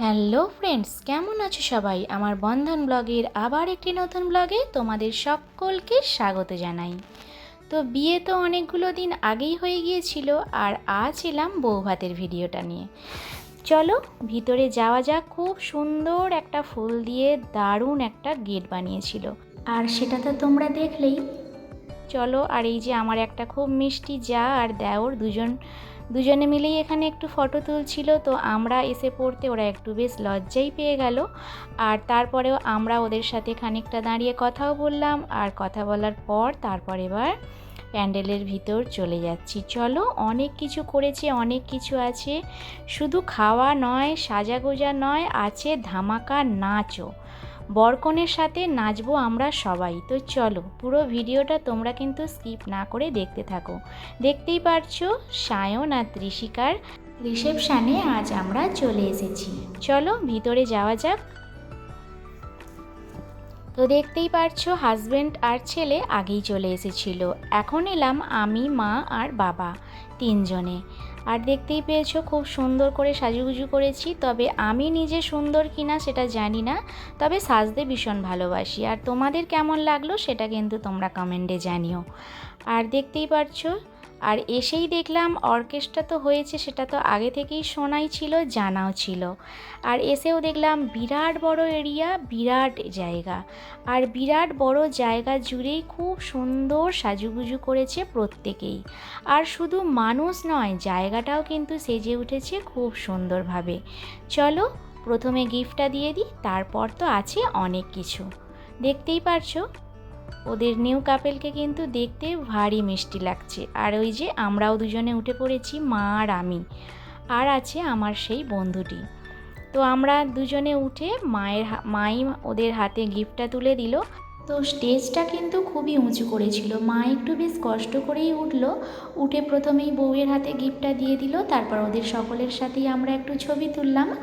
Hello friends, কেমন আছো সবাই? আমার বন্ধন ব্লগের আবার একটি নতুন ব্লগে তোমাদের সকলকে স্বাগত জানাই। তো বিয়ে তো অনেকগুলো দিন আগেই হয়ে গিয়েছিল, আর আজ এলাম বউ ভাতের ভিডিওটা নিয়ে। চলো ভিতরে যাওয়া যাক, খুব সুন্দর একটা ফুল দিয়ে দারুণ একটা গেট বানিয়েছিল। আর সেটা তো তোমরা দেখলেই। চলো আর এই যে আমার একটা খুব মিষ্টি যা আর দেওর দুজন দুজনে মিলেই এখানে একটু ফটো তুলছিল, তো আমরা এসে পড়তে ওরা একটু বেশ লজ্জাই পেয়ে গেল। আর তারপরেও আমরা ওদের সাথে খানিকটা দাঁড়িয়ে কথাও বললাম, আর কথা বলার পর তারপর এবার প্যান্ডেলের ভিতর চলে যাচ্ছি। চলো, অনেক কিছু করেছে, অনেক কিছু আছে। শুধু খাওয়া নয়, সাজাগোজা নয়, আছে ধামাকা নাচও। বরকনের সাথে নাচবো আমরা সবাই। তো চলো, পুরো ভিডিওটা তোমরা কিন্তু স্কিপ না করে দেখতে থাকো। দেখতেই পারছ, সায়ন আর ত্রিশিকার রিসেপশানে আজ আমরা চলে এসেছি। চলো, ভিতরে যাওয়া যাক। তো দেখতেই পারছ হাজব্যান্ড আর ছেলে আগেই চলে এসেছিল। এখন এলাম আমি, মা আর বাবা তিনজনে। আর দেখতেই পেয়েছ খুব সুন্দর করে সাজুগুজু করেছি, তবে আমি নিজে সুন্দর কিনা সেটা জানি না, তবে সাজতে ভীষণ ভালোবাসি। আর তোমাদের কেমন লাগল সেটা কিন্তু তোমরা কমেন্টে জানিও। আর দেখতেই পারছ আর এসেই দেখলাম অর্কেস্ট্রা তো হয়েছে, সেটা তো আগে থেকেই শোনাই ছিল, জানাও ছিল। আর এসেও দেখলাম বিরাট বড় এরিয়া, বিরাট জায়গা। আর বিরাট বড় জায়গা জুড়েই খুব সুন্দর সাজুগুজু করেছে প্রত্যেকেই। আর শুধু মানুষ নয়, জায়গাটাও কিন্তু সেজে উঠেছে খুব সুন্দরভাবে। চলো, প্রথমে গিফটটা দিয়ে দিই, তারপর তো আছে অনেক কিছু। দেখতেই পারছ? ওদের নিউ কাপেলকে কিন্তু দেখতে ভারী মিষ্টি লাগছে। আর ওই যে আমরাও দুজনে উঠে পড়েছি, মা আর আমি। আর আছে আমার সেই বন্ধুটি। তো আমরা দুজনে উঠে মায়ের মাই ওদের হাতে গিফটটা তুলে দিল। তো স্টেজটা কিন্তু খুবই উঁচু করেছিল। মা একটু বেশ কষ্ট করেই উঠল। উঠে প্রথমেই বউয়ের হাতে গিফটটা দিয়ে দিল। তারপর ওদের সকলের সাথেই আমরা একটু ছবি তুললাম।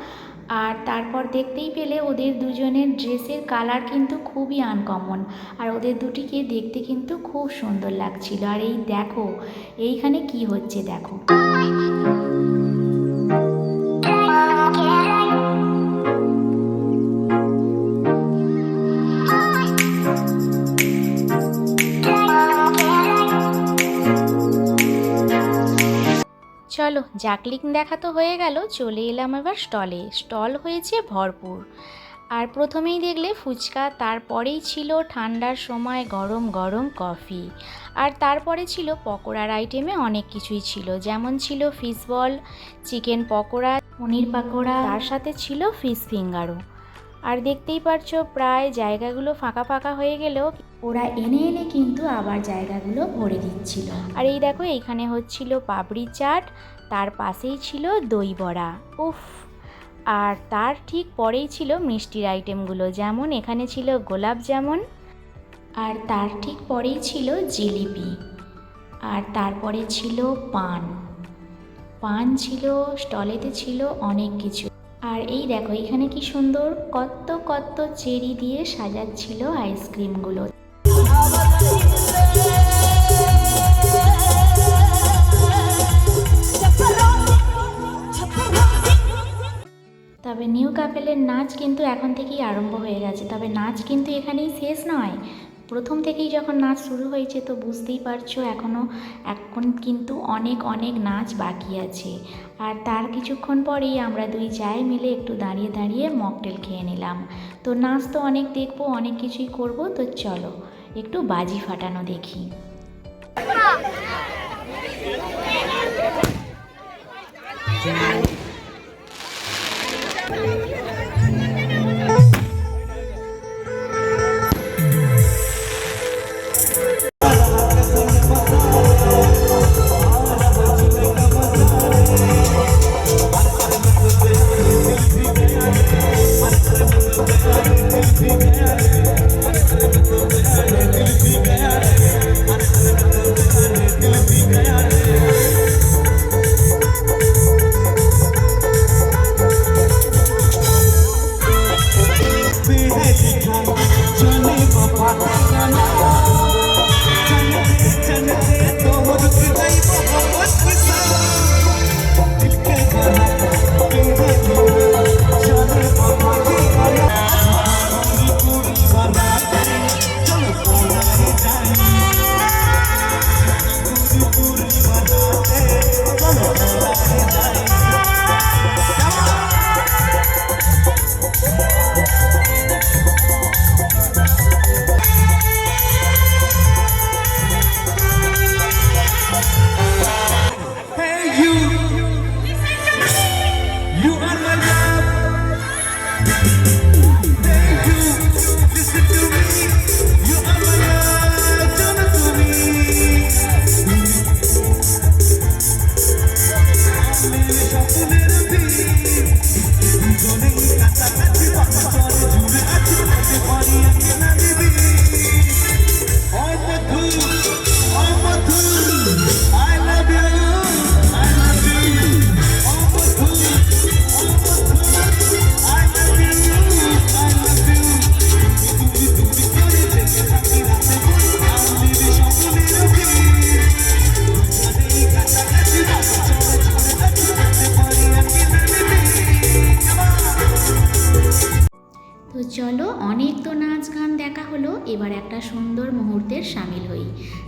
আর তারপর দেখতেই পেলে ওদের দুজনের ড্রেসের কালার কিন্তু খুবই আনকমন আর ওদের দুটিকে দেখতে কিন্তু খুব সুন্দর লাগছিল। আর এই দেখো, এইখানে কি হচ্ছে দেখো। চলো জাকলিং দেখা তো হয়ে গেল, চলে এলাম এবার স্টলে। স্টল হয়েছে ভরপুর। আর প্রথমেই দেখলে ফুচকা, তারপরেই ছিল ঠান্ডার সময় গরম গরম কফি। আর তারপরে ছিল পকোড়ার আইটেমে অনেক কিছুই ছিল। যেমন ছিল fish ball chicken pakora, paneer pakora, তার সাথে ছিল ফিশ ফিঙ্গারও আর দেখতেই পারছ, প্রায় জায়গাগুলো ফাঁকা ফাঁকা হয়ে গেলেও ওরা এনে এনে কিন্তু আবার জায়গাগুলো ভরে দিচ্ছিল। আর এই দেখো এইখানে হচ্ছিল পাপড়ি চাট তার পাশেই ছিল দই বড়া, উফ। আর তার ঠিক পরেই ছিল মিষ্টির আইটেমগুলো, যেমন এখানে ছিল গোলাপ জামুন, আর তার ঠিক পরেই ছিল জিলিপি, আর তারপরে ছিল পান। পান ছিল, স্টলেতে ছিল অনেক কিছু। আর এই দেখো, এখানে কি সুন্দর কত কত চেরি দিয়ে সাজাচ্ছিল আইসক্রিমগুলো। তবে নিউ কাপেলের নাচ কিন্তু এখন থেকেই আরম্ভ হয়ে গেছে। তবে নাচ কিন্তু এখানেই শেষ নয়। প্রথম থেকেই যখন নাচ শুরু হয়েছে, তো বুঝতেই পারছ এখনও এখন কিন্তু অনেক অনেক নাচ বাকি আছে। আর তার কিছুক্ষণ পরেই আমরা দুই চায়ে মিলে একটু দাঁড়িয়ে দাঁড়িয়ে মকটেল খেয়ে নিলাম। তো নাচ তো অনেক দেখব, অনেক কিছুই করব, তো চলো একটু বাজি ফাটানো দেখি।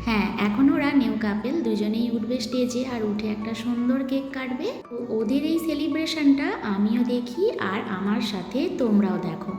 হ্যাঁ এখন ওরা নিউ কাপেল দুজনেই উঠবে স্টেজে আর উঠে একটা সুন্দর কেক কাটবে। ওদের এই সেলিব্রেশনটা আমিও দেখি আর আমার সাথে তোমরাও দেখো।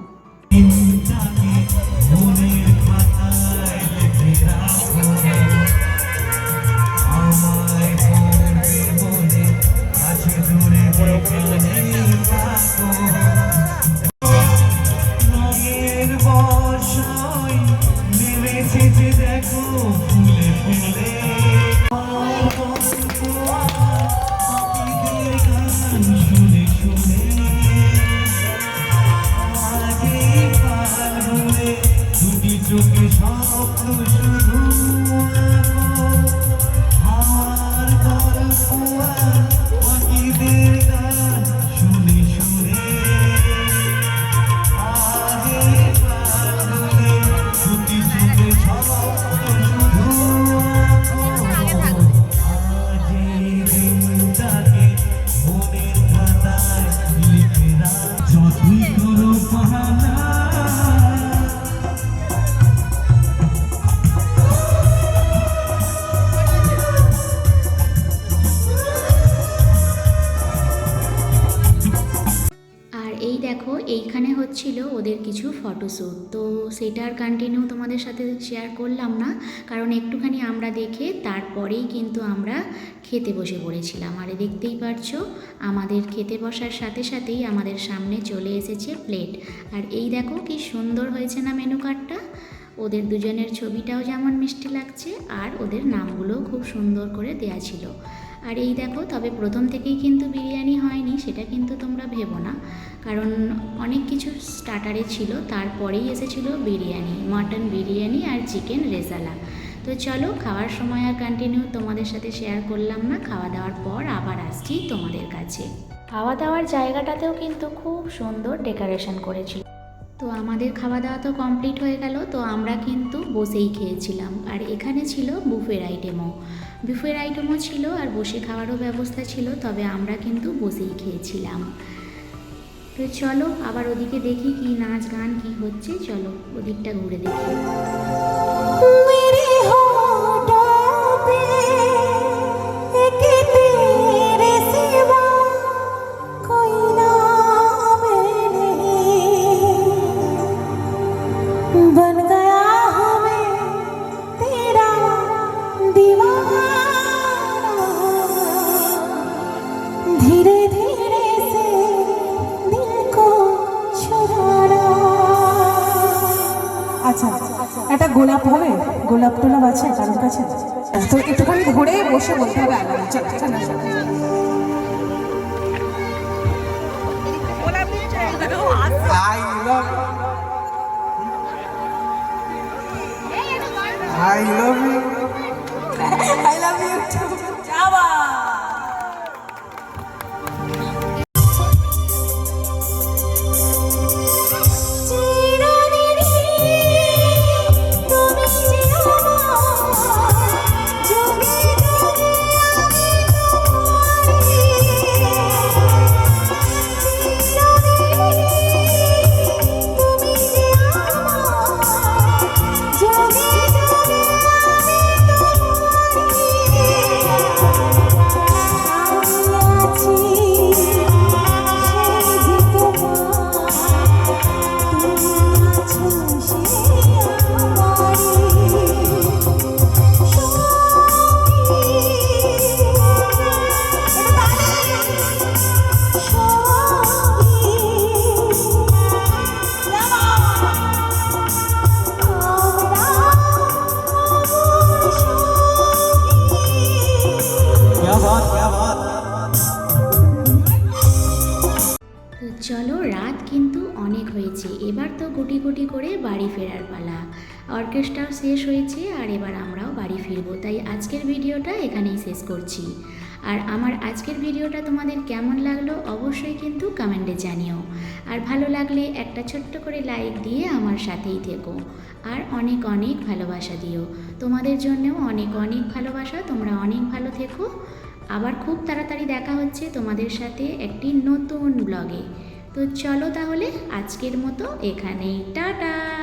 ওদের কিছু ফটোশ্যুট তো সেটার কন্টিনিউ তোমাদের সাথে শেয়ার করলাম না, কারণ একটুখানি আমরা দেখে তারপরেই কিন্তু আমরা খেতে বসে পড়েছিলাম। আর দেখতেই পারছ, আমাদের খেতে বসার সাথে সাথেই আমাদের সামনে চলে এসেছে প্লেট আর এই দেখো কি সুন্দর হয়েছে না মেনু কার্ডটা ওদের দুজনের ছবিটাও যেমন মিষ্টি লাগছে, আর ওদের নামগুলোও খুব সুন্দর করে দেয়া ছিল। আর এই দেখো, তবে প্রথম থেকেই কিন্তু বিরিয়ানি হয়নি, সেটা কিন্তু তোমরা ভেবো না। কারণ অনেক কিছু স্টার্টারে ছিল, তারপরেই এসেছিল বিরিয়ানি মাটন বিরিয়ানি আর চিকেন রেজালা তো চলো, খাওয়ার সময় আর কন্টিনিউ তোমাদের সাথে শেয়ার করলাম না, খাওয়া দাওয়ার পর আবার আসছি তোমাদের কাছে। খাওয়া দাওয়ার জায়গাটাতেও কিন্তু খুব সুন্দর ডেকোরেশন করেছিল। তো আমাদের খাওয়া দাওয়া তো কমপ্লিট হয়ে গেল, তো আমরা কিন্তু বসেই খেয়েছিলাম। আর এখানে ছিল বুফের আইটেমও বুফের আইটেমও ছিল আর বসে খাওয়ারও ব্যবস্থা ছিল, তবে আমরা কিন্তু বসেই খেয়েছিলাম। তো চলো আবার ওদিকে দেখি কি নাচ গান কি হচ্ছে, চলো ওদিকটা ঘুরে দেখি। बन গোলাপ টোলাপ আছে কারোর কাছে তো একটুখানি ঘুরে বসে বলতে হবে আলাদা চলো চলো চলো। I love I love you. I love you too. অর্কেস্ট্রাও শেষ হয়েছে আর এবার আমরাও বাড়ি ফিরবো। তাই আজকের ভিডিওটা এখানেই শেষ করছি। আর আমার আজকের ভিডিওটা তোমাদের কেমন লাগল অবশ্যই কিন্তু কমেন্টে জানিও। আর ভালো লাগলে একটা ছোট্ট করে লাইক দিয়ে আমার সাথেই থেকো। আর অনেক অনেক ভালোবাসা দিও। তোমাদের জন্যও অনেক অনেক ভালোবাসা। তোমরা অনেক ভালো থেকো। আবার খুব তাড়াতাড়ি দেখা হচ্ছে তোমাদের সাথে একটি নতুন ব্লগে। তো চলো তাহলে আজকের মতো এখানেই। টাটা!